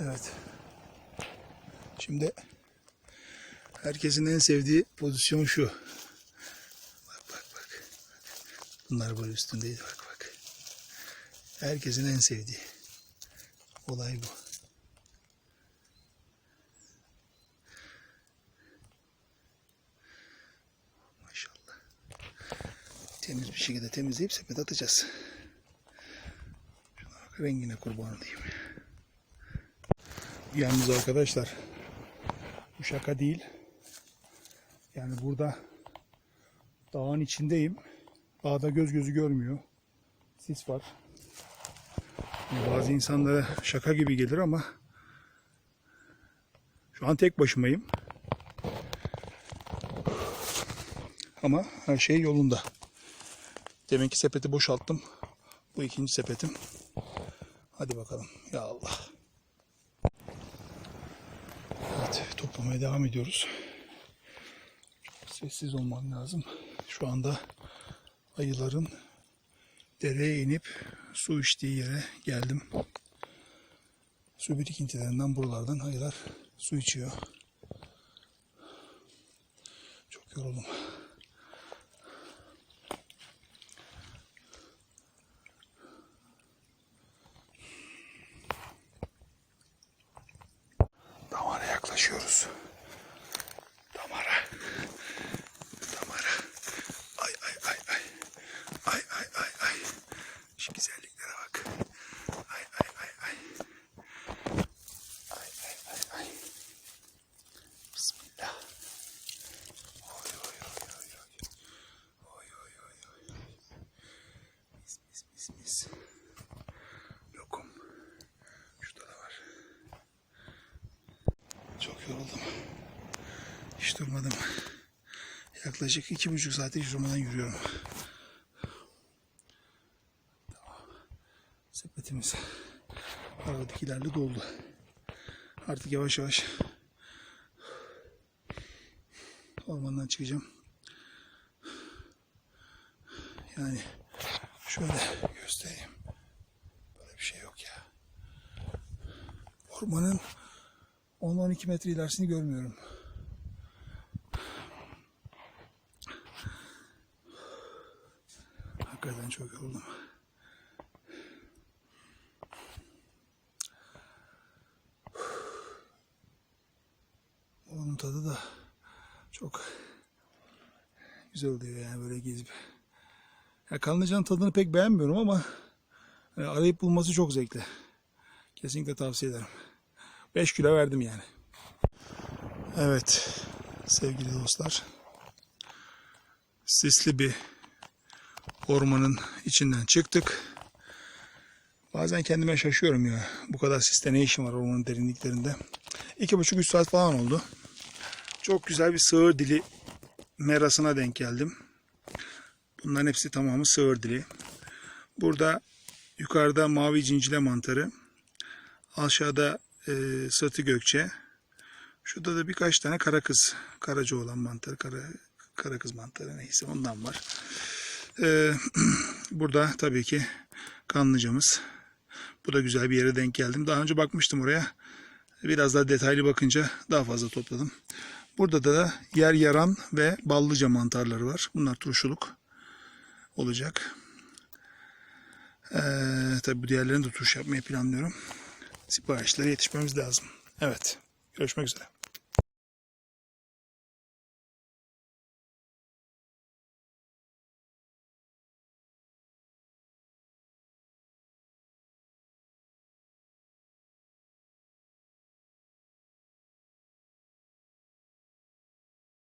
Evet. Şimdi herkesin en sevdiği pozisyon şu. Bak bak bak. Bunlar böyle üstündeydi bak bak. Herkesin en sevdiği. Olay bu. Maşallah. Temiz bir şekilde temizleyip sepete atacağız. Şuna bak rengine kurban olayım. Yalnız arkadaşlar bu şaka değil. Yani burada dağın içindeyim. Dağda göz gözü görmüyor. Sis var. Bazı insanlara şaka gibi gelir ama şu an tek başımayım. Ama her şey yolunda. Deminki sepeti boşalttım. Bu ikinci sepetim. Hadi bakalım. Ya Allah. Toplamaya devam ediyoruz. Sessiz olmam lazım. Şu anda ayıların dereye inip su içtiği yere geldim. Su birikintilerinden buralardan ayılar su içiyor. Çok yoruldum. Damara yaklaşıyoruz. Damara. Damara. Ay ay ay ay. Ay ay ay ay. Şu güzelliklere bak. Ay ay ay ay. Ay ay ay ay. Bismillah. Oy oy oy oy oy. Oy oy oy oy. Mis mis mis mis. Lokum. Şurada da var. Çok yoruldum. Hiç durmadım. Yaklaşık iki buçuk saate hiç durmadan yürüyorum. Tamam. Sepetimiz aradakilerle doldu. Artık yavaş yavaş ormandan çıkacağım. Yani şöyle göstereyim. Böyle bir şey yok ya. Ormanın 10-12 metre ilerisini görmüyorum. Hakikaten çok yoruldum. Onun tadı da çok güzel oluyor yani böyle gezip. Ya Kanlıca'nın tadını pek beğenmiyorum ama yani arayıp bulması çok zevkli. Kesinlikle tavsiye ederim. 5 kilo verdim yani. Evet sevgili dostlar. Sisli bir ormanın içinden çıktık. Bazen kendime şaşıyorum ya. Bu kadar siste ne işim var ormanın derinliklerinde. İki buçuk üç saat falan oldu. Çok güzel bir sığır dili merasına denk geldim. Bunların hepsi tamamı sığır dili. Burada yukarıda mavi cincile mantarı. Aşağıda e, sırtı gökçe. Şurada da birkaç tane kara kız, karaca olan mantar, kara, kara kız mantarı neyse ondan var. E, burada tabii ki kanlıcamız. Bu da güzel bir yere denk geldim. Daha önce bakmıştım oraya. Biraz daha detaylı bakınca daha fazla topladım. Burada da yer yaran ve ballıca mantarları var. Bunlar turşuluk olacak. Ee, tabii bu diğerlerini de turş yapmayı planlıyorum siparişlere yetişmemiz lazım. Evet. Görüşmek üzere.